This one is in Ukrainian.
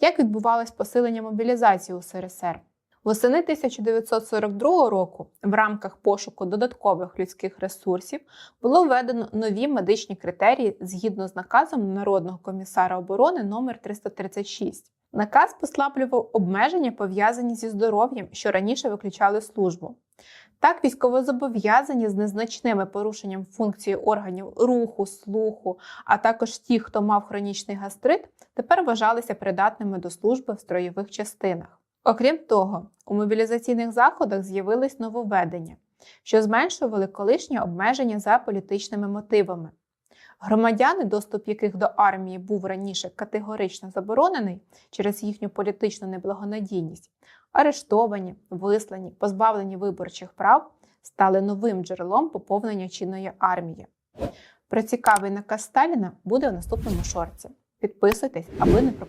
Як відбувалось посилення мобілізації у СРСР? Восени 1942 року в рамках пошуку додаткових людських ресурсів було введено нові медичні критерії згідно з наказом Народного комісара оборони номер 336. Наказ послаблював обмеження, пов'язані зі здоров'ям, що раніше виключали службу. Так, військовозобов'язані з незначними порушенням функції органів руху, слуху, а також ті, хто мав хронічний гастрит, тепер вважалися придатними до служби в строєвих частинах. Окрім того, у мобілізаційних заходах з'явились нововведення, що зменшували колишні обмеження за політичними мотивами. Громадяни, доступ яких до армії був раніше категорично заборонений через їхню політичну неблагонадійність, арештовані, вислані, позбавлені виборчих прав, стали новим джерелом поповнення чинної армії. Про цікавий наказ Сталіна буде у наступному шорці. Підписуйтесь, аби не пропустити.